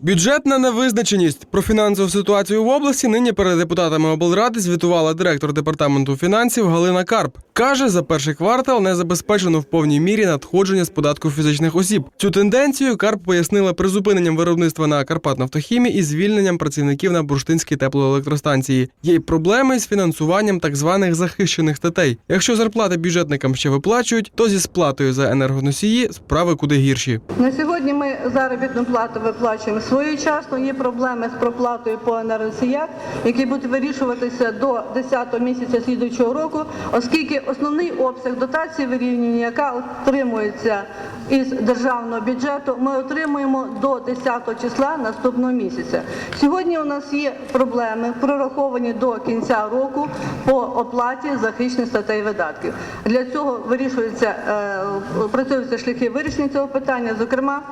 Бюджетна невизначеність про фінансову ситуацію в області нині перед депутатами облради звітувала директор департаменту фінансів Галина Карп. Каже, за перший квартал не забезпечено в повній мірі надходження з податку фізичних осіб. Цю тенденцію Карп пояснила призупиненням виробництва на Карпатнафтохімі і звільненням працівників на бурштинській теплоелектростанції. Є й проблеми з фінансуванням так званих захищених статей. Якщо зарплати бюджетникам ще виплачують, то зі сплатою за енергоносії справи куди гірші. На сьогодні ми заробітну плату виплачуємо своєчасно. Є проблеми з проплатою по енергоносіях, які будуть вирішуватися до 10 місяця слідуючого року, оскільки основний обсяг дотації вирівнювання, яка отримується із державного бюджету, ми отримуємо до 10 числа наступного місяця. Сьогодні у нас є проблеми, прораховані до кінця року по оплаті захищених статей видатків. Для цього вирішується, е, працюються шляхи вирішення цього питання. Зокрема,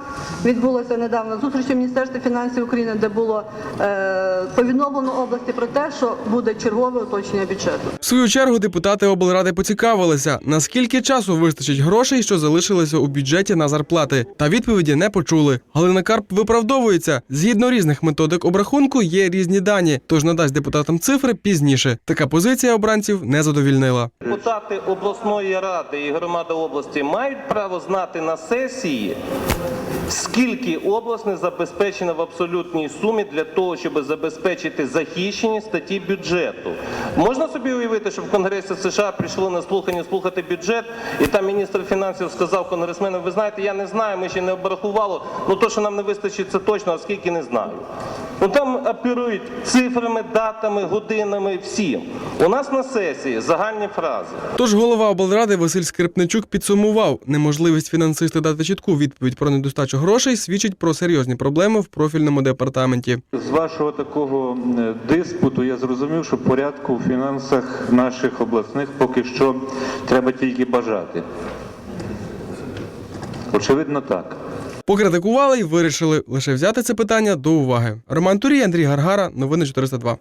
відбулася недавно зустріч у Міністерстві фінансів України, де було е, повідомлено області про те, що буде чергове уточнення бюджету. В свою чергу депутати облради поцікавилися, наскільки часу вистачить грошей, що залишилися у бюджеті на зарплати, та відповіді не почули. Галина Карп виправдовується. Згідно різних методик обрахунку є різні дані, тож надасть депутатам цифри пізніше. Така позиція обранців не задовільнила. Депутати обласної ради і громади області мають право знати на сесії, скільки область не забезпечена в абсолютній сумі для того, щоб забезпечити захищені статті бюджету. Можна собі уявити, що в Конгресі США прийшло на слухання слухати бюджет, і там міністр фінансів сказав конгресменам, ви знаєте, я не знаю, ми ще не обрахували, ну то, що нам не вистачить, це точно, а скільки не знаю. Ну там оперують цифрами, датами, годинами, всім. У нас на сесії загальні фрази. Тож голова облради Василь Скрипничук підсумував, неможливість фінансисти дати чітку відповідь про недостачу грошей свідчить про серйозні проблеми в профільному департаменті. З вашого такого диспуту я зрозумів, що порядку в фінансах наших обласних поки що треба тільки бажати. Очевидно, так. Покритикували і вирішили лише взяти це питання до уваги. Роман Турій, Андрій Гаргара, новини 402.